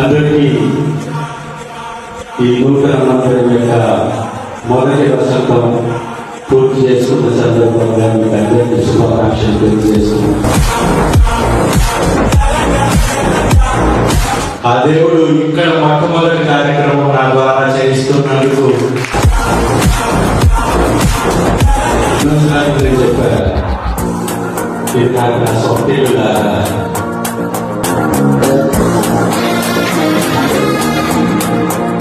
అందరికీ ఈ నూతన మంత్రం యొక్క మొదటి వర్షంతో పూర్తి చేసుకున్న సందర్భంగా మీకు అందరికీ శుభాకాంక్షలు తెలియజేస్తున్నాం ఆ దేవుడు ఇక్కడ మొట్టమొదటి కార్యక్రమం నా ద్వారా చేయిస్తున్నందుకు చెప్పారు de la, la sortie de la